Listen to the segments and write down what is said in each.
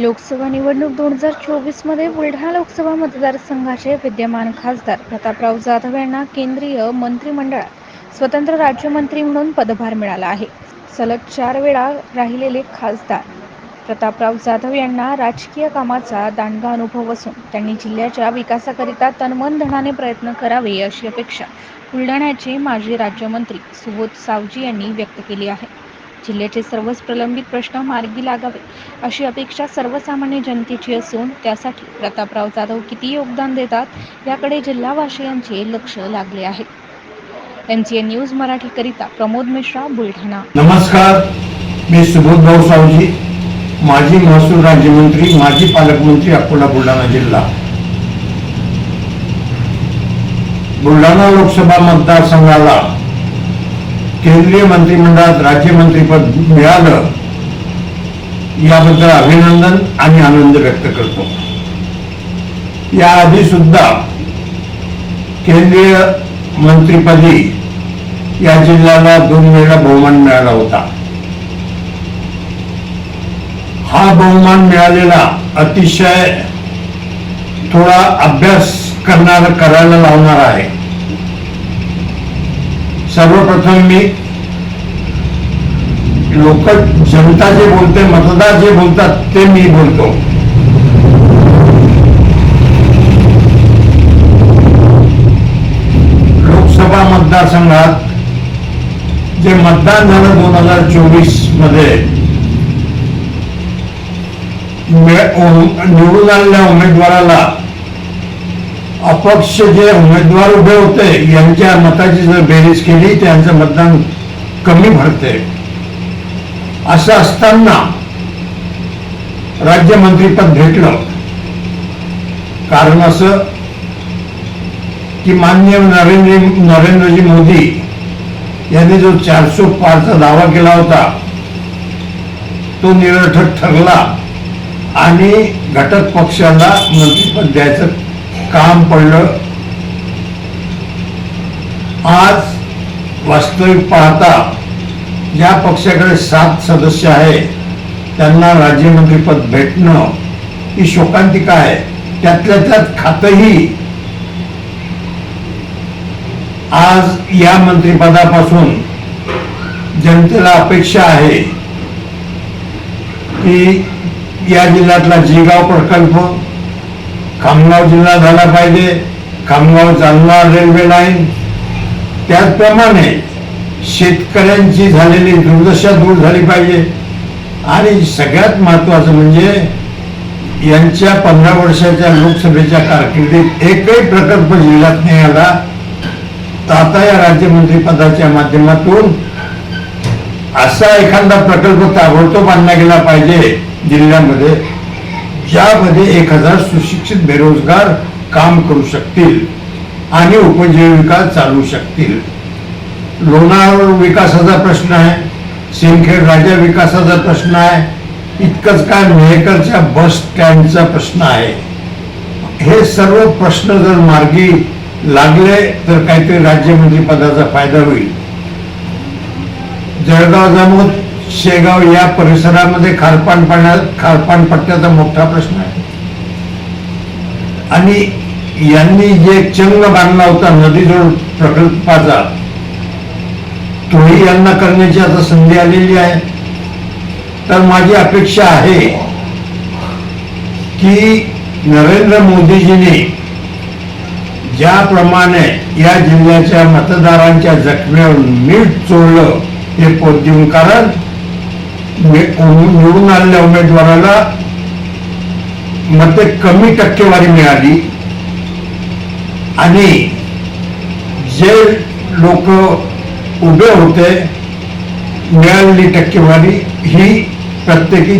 लोकसभा निवडणूक दोन हजार चोवीसमध्ये बुलढाणा लोकसभा मतदारसंघाचे विद्यमान खासदार प्रतापराव जाधव यांना केंद्रीय मंत्रिमंडळात स्वतंत्र राज्यमंत्री म्हणून पदभार मिळाला आहे. सलग चार वेळा राहिलेले खासदार प्रतापराव जाधव यांना राजकीय कामाचा दांडगा अनुभव असून त्यांनी जिल्ह्याच्या विकासाकरिता तनमन धनाने प्रयत्न करावे अशी अपेक्षा बुलढाण्याचे माजी राज्यमंत्री सुबोध सावजी यांनी व्यक्त केली आहे. जिल्ह्याचे सर्वच प्रलंबित प्रश्न मार्गी लागावे अशी अपेक्षा सर्वसामान्य जनतेची असून त्यासाठी प्रतापराव जाधव किती योगदान देतात याकडे जिल्हावासियांचे लक्ष लागले आहे. एम सी एन न्यूज मराठीकरिता प्रमोद मिश्रा बुलढाणा. नमस्कार. मी सुबोध भाऊ सावजी माजी महसूल राज्यमंत्री माजी पालकमंत्री अकोला बुलढाणा जिल्हा. बुलढाणा लोकसभा मतदारसंघाला केंद्रीय मंत्रिमंडळात राज्यमंत्रीपद मिळालं याबद्दल अभिनंदन आणि आनंद व्यक्त करतो. याआधी सुद्धा केंद्रीय मंत्रिपदी या जिल्ह्याला दोन वेळा बहुमान मिळाला होता. हा बहुमान मिळालेला अतिशय थोडा अभ्यास करणार करायला लावणार आहे. सर्वप्रथम मी लोक जनता जे बोलते मतदार जे बोलतात ते मी बोलतो. लोकसभा मतदारसंघात जे मतदान झालं दोन हजार चोवीसमध्ये निवडून आलेल्या उमेदवाराला अपक्ष जे उमेदवार उभे होते यांच्या मताची जर बेरीज केली त्यांचं मतदान कमी भरते असं असताना राज्यमंत्रीपद भेटलं कारण असं की मान्य नरेंद्र नरेंद्रजी मोदी यांनी जो चारशे पारचा दावा केला होता तो निरर्थक ठरला आणि घटक पक्षाला मंत्रीपद द्यायचं काम पडलं. आज वास्तविक पाहता ज्या पक्षाकडे सात सदस्य आहे त्यांना राज्यमंत्रीपद भेटणं ही शोकांतिका आहे. त्यातल्या त्यात खातही आज या मंत्रिपदापासून जनतेला अपेक्षा आहे की या जिल्ह्यातला जिगाव प्रकल्प खामगाव जिल्हा झाला पाहिजे. खामगाव जालना रेल्वे लाईन त्याचप्रमाणे शेतकऱ्यांची झालेली दुर्दशा दूर झाली पाहिजे. आणि सगळ्यात महत्वाचं म्हणजे यांच्या पंधरा वर्षाच्या लोकसभेच्या कारकिर्दीत एकही प्रकल्प जिल्ह्यात नाही आला. आता या राज्यमंत्री पदाच्या माध्यमातून असा एखादा प्रकल्प ताबडतोब आणला गेला पाहिजे जिल्ह्यामध्ये. ज्यामध्ये एक हजार सुशिक्षित बेरोजगार काम करू शकतील आणि उपजीविका चालू शकतील. लोणार विकासाचा प्रश्न आहे सिंदखेड राजा विकासाचा प्रश्न आहे इतकंच काय मेहकरच्या बस स्टँडचा प्रश्न आहे. हे सर्व प्रश्न जर मार्गी लागले तर काहीतरी राज्यमंत्री पदाचा फायदा होईल. जळगाव जामोद शेगाव या परिसरामध्ये खारपान पाण्या खारपान पट्ट्याचा मोठा प्रश्न आहे. आणि यांनी जे चंग बांधला होता नदीजोड प्रकल्पाचा तोही यांना करण्याची आता संधी आलेली आहे. तर माझी अपेक्षा आहे की नरेंद्र मोदीजींनी ज्याप्रमाणे या जिल्ह्याच्या मतदारांच्या जखम्यावर मीठ चोळलं हे पोट देऊन कारण निवडून आलेल्या उमेदवाराला मते कमी टक्केवारी मिळाली. आणि जे लोक उभे होते मिळालेली टक्केवारी ही प्रत्येकी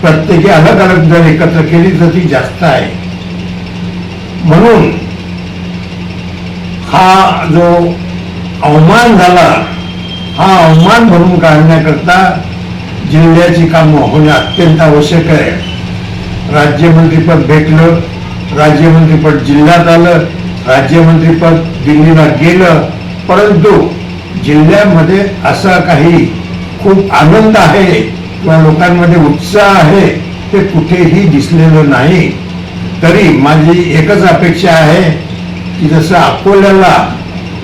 प्रत्येकी अलग अलग जर एकत्र केली तर ती जास्त आहे. म्हणून हा जो अवमान झाला हा अवमान भरून काढण्याकरता जिल्ह्याची कामं होणे अत्यंत आवश्यक आहे. राज्यमंत्रीपद भेटलं राज्यमंत्रीपद जिल्ह्यात आलं राज्यमंत्रीपद दिल्लीला गेलं परंतु जिल्ह्यामध्ये असा काही खूप आनंद आहे किंवा लोकांमध्ये उत्साह आहे ते कुठेही दिसलेलं नाही. तरी माझी एकच अपेक्षा आहे की जसं अकोल्याला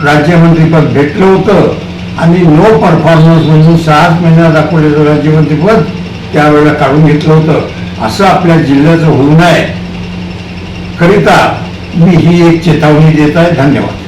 राज्यमंत्रीपद भेटलं होतं आणि नो परफॉर्मन्स म्हणून सहाच महिन्यात अकोल्याचं राज्यमंत्रीपद त्यावेळेला काढून घेतलं होतं. असं आपल्या जिल्ह्याचं होऊ नये. करिता मी ही एक चेतावणी देत आहे. धन्यवाद.